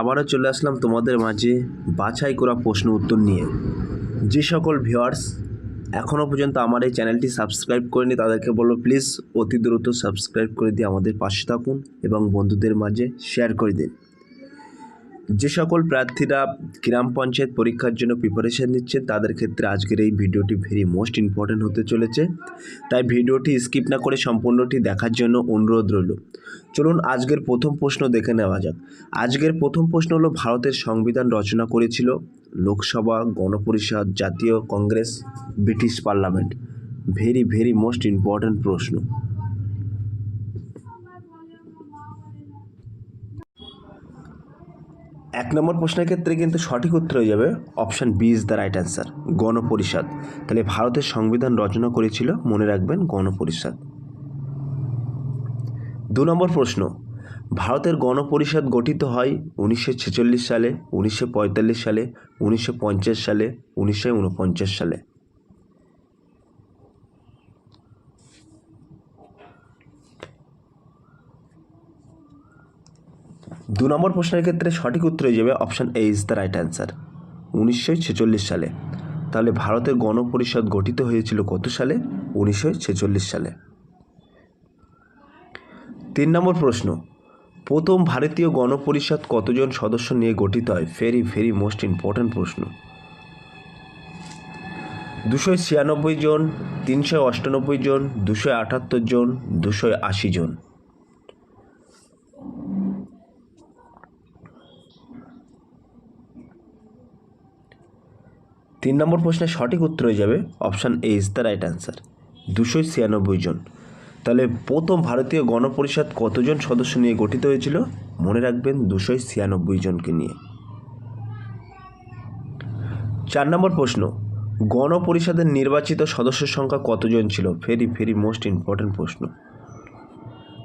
আবারও চলে আসলাম তোমাদের মাঝে বাছাই করা প্রশ্ন উত্তর নিয়ে। যে সকল ভিউয়ার্স এখনও পর্যন্ত আমার এই চ্যানেলটি সাবস্ক্রাইব করেনি, তাদেরকে বলব প্লিজ অতি দ্রুত সাবস্ক্রাইব করে দিয়ে আমাদের পাশে থাকুন এবং বন্ধুদের মাঝে শেয়ার করে দিন। যে সকল প্রার্থীরা গ্রাম পঞ্চায়েত পরীক্ষার জন্য প্রিপারেশান নিচ্ছেন তাদের ক্ষেত্রে আজকের এই ভিডিওটি ভেরি মোস্ট ইম্পর্ট্যান্ট হতে চলেছে। তাই ভিডিওটি স্কিপ না করে সম্পূর্ণটি দেখার জন্য অনুরোধ রইল। চলুন আজকের প্রথম প্রশ্ন দেখে নেওয়া যাক। আজকের প্রথম প্রশ্ন হলো, ভারতের সংবিধান রচনা করেছিল লোকসভা, গণপরিষদ, জাতীয় Congress, British parliament. Very very most important প্রশ্ন। এক নম্বর প্রশ্নের ক্ষেত্রে কিন্তু সঠিক উত্তর হয়ে যাবে option B is the right answer, গণপরিষদ। তাহলে ভারতের সংবিধান রচনা করেছিল, মনে রাখবেন, গণপরিষদ। দু নম্বর প্রশ্ন, ভারতের গণপরিষদ গঠিত হয় উনিশশো ছেচল্লিশ সালে, উনিশশো পঁয়তাল্লিশ সালে, উনিশশো পঞ্চাশ সালে, উনিশশো উনপঞ্চাশ সালে। দু নম্বর প্রশ্নের ক্ষেত্রে সঠিক উত্তর হয়ে যাবে option A is the right answer উনিশশো ছেচল্লিশ সালে। তাহলে ভারতের গণপরিষদ গঠিত হয়েছিল কত সালে? উনিশশো ছেচল্লিশ সালে। তিন নম্বর প্রশ্ন। প্রথম ভারতীয় গণপরিষদ কতজন সদস্য নিয়ে গঠিত হয়? ভেরি ভেরি মোস্ট ইম্পর্ট্যান্ট প্রশ্ন। দুশো ছিয়ানব্বই জন, তিনশো অষ্টানব্বই জন, দুশো আটাত্তর জন, দুশো আশি জন। তিন নম্বর প্রশ্নের সঠিক উত্তর হয়ে যাবে option A is the right answer. দুশো ছিয়ানব্বই জন। তাহলে প্রথম ভারতীয় গণপরিষদ কতজন সদস্য নিয়ে গঠিত হয়েছিল? মনে রাখবেন দুশো ছিয়ানব্বই জনকে নিয়ে। চার নম্বর প্রশ্ন, গণপরিষদের নির্বাচিত সদস্য সংখ্যা কতজন ছিল? ভেরি ভেরি মোস্ট ইম্পর্ট্যান্ট প্রশ্ন।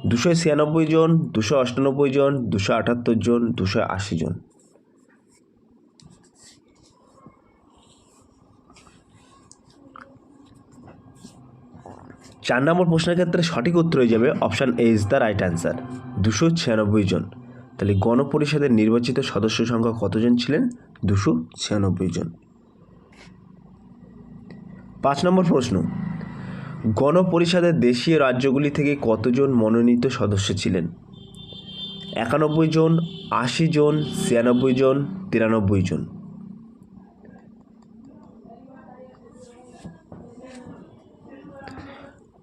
দুশো ছিয়ানব্বই জন, দুশো অষ্টানব্বই জন, দুশো আটাত্তর জন, দুশো আশি জন। চার নম্বর প্রশ্নের ক্ষেত্রে সঠিক উত্তর হয়ে যাবে option A is the right answer দুশো ছিয়ানব্বই জন। তাহলে গণপরিষদের নির্বাচিত সদস্য সংখ্যা কতজন ছিলেন? দুশো ছিয়ানব্বই জন। পাঁচ নম্বর প্রশ্ন। গণপরিষদের দেশীয় রাজ্যগুলি থেকে কতজন মনোনীত সদস্য ছিলেন? একানব্বই জন, আশি জন, ছিয়ানব্বই জন, তিরানব্বই জন।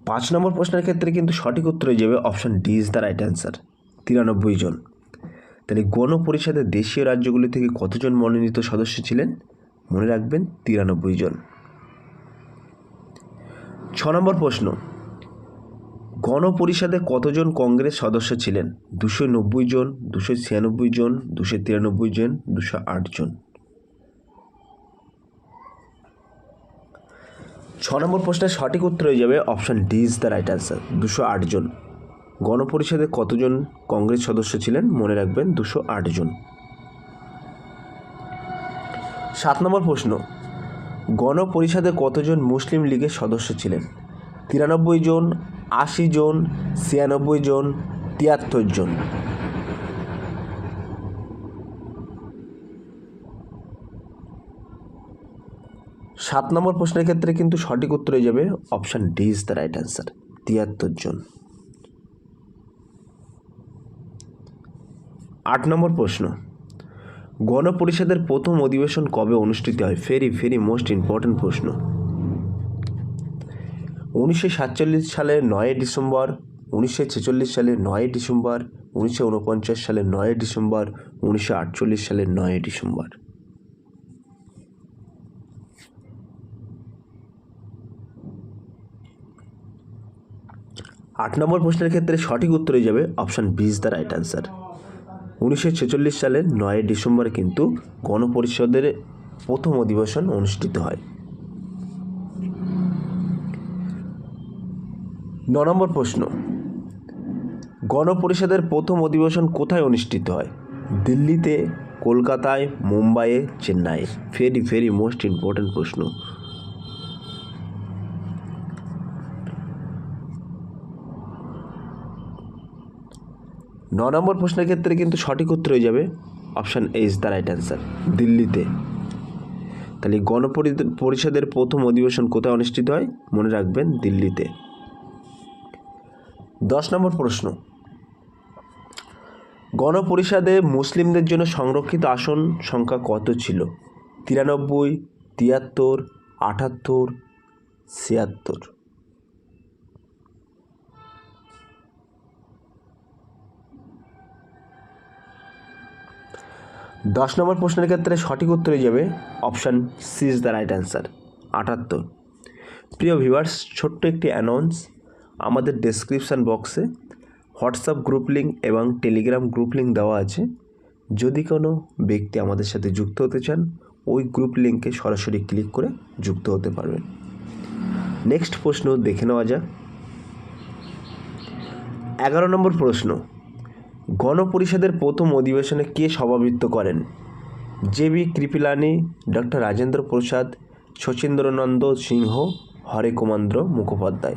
পাঁচ নম্বর প্রশ্নের ক্ষেত্রে কিন্তু সঠিক উত্তর হয়ে যাবে option D is the right answer তিরানব্বই জন। তাহলে গণপরিষদের দেশীয় রাজ্যগুলি থেকে কতজন মনোনীত সদস্য ছিলেন? মনে রাখবেন, তিরানব্বই জন। ছ নম্বর প্রশ্ন, গণপরিষদে কতজন কংগ্রেস সদস্য ছিলেন? দুশো নব্বই জন, দুশো ছিয়ানব্বই জন, দুশো তিরানব্বই জন, দুশো আট জন। ছ নম্বর প্রশ্নের সঠিক উত্তর হয়ে যাবে option D is the right answer, দুশো আট জন। গণপরিষদে কতজন কংগ্রেস সদস্য ছিলেন? মনে রাখবেন, দুশো আট জন। সাত নম্বর প্রশ্ন, গণপরিষদে কতজন মুসলিম লীগের সদস্য ছিলেন? তিরানব্বই জন, আশি জন, ছিয়ানব্বই জন, তিয়াত্তর জন। সাত নম্বর প্রশ্নের ক্ষেত্রে কিন্তু সঠিক উত্তর হয়ে যাবে option D is the right answer তিয়াত্তর জন। আট নম্বর প্রশ্ন, গণপরিষদের প্রথম অধিবেশন কবে অনুষ্ঠিত হয়? ভেরি ভেরি মোস্ট ইম্পর্ট্যান্ট প্রশ্ন। উনিশশো সাতচল্লিশ সালের নয় ডিসেম্বর, উনিশশো ছেচল্লিশ সালের নয় ডিসেম্বর, উনিশশো উনপঞ্চাশ সালের নয় ডিসেম্বর, উনিশশো আটচল্লিশ সালের নয় ডিসেম্বর। আট নম্বর প্রশ্নের ক্ষেত্রে সঠিক উত্তর হয়ে যাবে option B is the right answer. উনিশশো ছেচল্লিশ সালের নয় ডিসেম্বর কিন্তু গণপরিষদের প্রথম অধিবেশন অনুষ্ঠিত হয়। ন নম্বর প্রশ্ন, গণপরিষদের প্রথম অধিবেশন কোথায় অনুষ্ঠিত হয়? দিল্লিতে, কলকাতায়, মুম্বাইয়ে, চেন্নাইয়ে? ভেরি ভেরি মোস্ট ইম্পর্ট্যান্ট প্রশ্ন। ন নম্বর প্রশ্নের ক্ষেত্রে কিন্তু সঠিক উত্তর হয়ে যাবে option A is the right answer, দিল্লিতে। তাহলে গণপরি- পরিষদের প্রথম অধিবেশন কোথায় অনুষ্ঠিত হয়? মনে রাখবেন দিল্লিতে। দশ নম্বর প্রশ্ন। গণপরিষদে মুসলিমদের জন্য সংরক্ষিত আসন সংখ্যা কত ছিল? তিরানব্বই, তিয়াত্তর, আটাত্তর, ছিয়াত্তর। দশ নম্বর প্রশ্নের ক্ষেত্রে সঠিক উত্তরে যাবে option C is the right answer. আটাত্তর। প্রিয় ভিউয়ার্স, ছোট্ট একটি অ্যানাউন্স আমাদের ডেসক্রিপশান বক্সে হোয়াটসঅ্যাপ গ্রুপ লিঙ্ক এবং টেলিগ্রাম গ্রুপ লিঙ্ক দেওয়া আছে। যদি কোনো ব্যক্তি আমাদের সাথে যুক্ত হতে চান, ওই গ্রুপ লিঙ্কে সরাসরি ক্লিক করে যুক্ত হতে পারবেন। নেক্সট প্রশ্ন দেখে নেওয়া যাক। এগারো নম্বর প্রশ্ন গণপরিষদের প্রথম অধিবেশনে কে সভাপতিত্ব করেন? J B Kripalani, doctor Rajendra Prasad, Sachchidananda Sinha হরে কুমান্দ্র মুখোপাধ্যায়।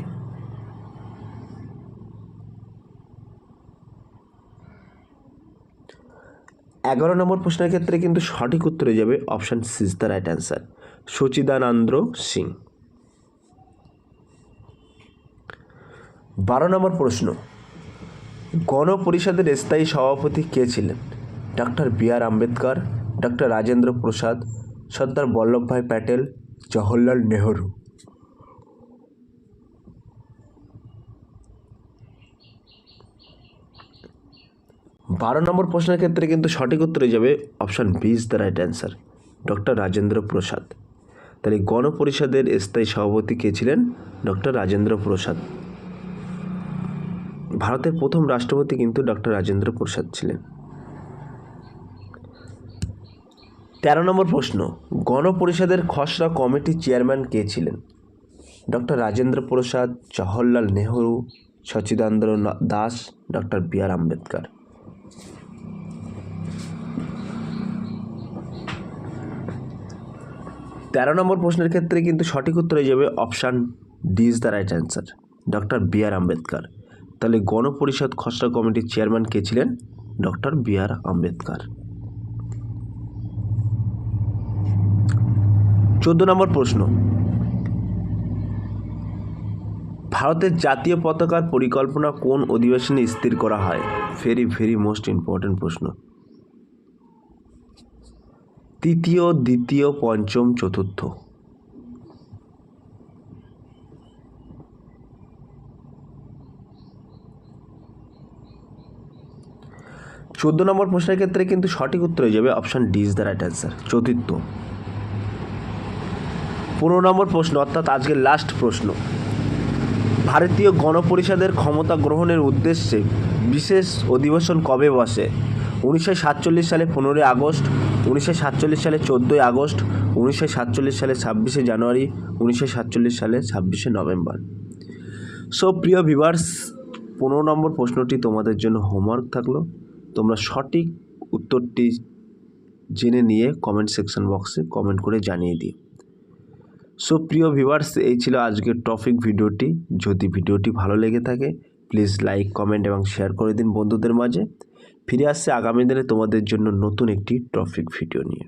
এগারো নম্বর প্রশ্নের ক্ষেত্রে কিন্তু সঠিক উত্তরে যাবে option C is the right answer Sachchidananda Singh. বারো নম্বর প্রশ্ন গণপরিষদের স্থায়ী সভাপতি কে ছিলেন? Doctor B R Ambedkar doctor Rajendra Prasad, Sardar Vallabhbhai Patel, Jawaharlal Nehru. বারো নম্বর প্রশ্নের ক্ষেত্রে কিন্তু সঠিক উত্তরে যাবে option B is the right answer doctor Rajendra Prasad. তাহলে গণপরিষদের স্থায়ী সভাপতি কে ছিলেন? ডক্টর রাজেন্দ্র প্রসাদ। ভারতের প্রথম রাষ্ট্রপতি কিন্তু ডক্টর রাজেন্দ্র প্রসাদ ছিলেন। তেরো নম্বর প্রশ্ন, গণপরিষদের খসড়া কমিটির চেয়ারম্যান কে ছিলেন? Doctor Rajendra Prasad, Jawaharlal Nehru, Sachchidananda Das, doctor B R Ambedkar. তেরো নম্বর প্রশ্নের ক্ষেত্রে কিন্তু সঠিক উত্তর হয়ে যাবে option D is the right answer, doctor B R Ambedkar. তাহলে গণপরিষদ খসড়া কমিটির চেয়ারম্যান কে ছিলেন? Doctor B R Ambedkar. চোদ্দ নম্বর প্রশ্ন। ভারতের জাতীয় পতাকার পরিকল্পনা কোন অধিবেশনে স্থির করা হয়? ভেরি ভেরি মোস্ট ইম্পর্ট্যান্ট প্রশ্ন। তৃতীয়, দ্বিতীয়, পঞ্চম, চতুর্থ। চোদ্দ নম্বর প্রশ্নের ক্ষেত্রে কিন্তু সঠিক উত্তর হয়ে যাবে option D is the right answer চতুর্থ। পনেরো নম্বর প্রশ্ন, অর্থাৎ আজকের লাস্ট প্রশ্ন। ভারতীয় গণপরিষদের ক্ষমতা গ্রহণের উদ্দেশ্যে বিশেষ অধিবেশন কবে বসে? উনিশশো সাতচল্লিশ সালে পনেরোই আগস্ট, উনিশশো সাতচল্লিশ সালে চোদ্দোই আগস্ট, উনিশশো সাতচল্লিশ সালে ছাব্বিশে জানুয়ারি, উনিশশো সাতচল্লিশ সালে ছাব্বিশে নভেম্বর। সো প্রিয় ভিভার্স পনেরো নম্বর প্রশ্নটি তোমাদের জন্য হোমওয়ার্ক থাকল। তোমরা সঠিক উত্তরটি জেনে নিয়ে কমেন্ট সেকশন বক্সে কমেন্ট করে জানিয়ে দিও। সো প্রিয় ভিউয়ার্স এই ছিল আজকের টপিক ভিডিওটি। যদি ভিডিওটি ভালো লেগে থাকে প্লিজ লাইক কমেন্ট এবং শেয়ার করে দিন বন্ধুদের মাঝে। ফিরে আসছে আগামী দিনে তোমাদের জন্য নতুন একটি টপিক ভিডিও নিয়ে।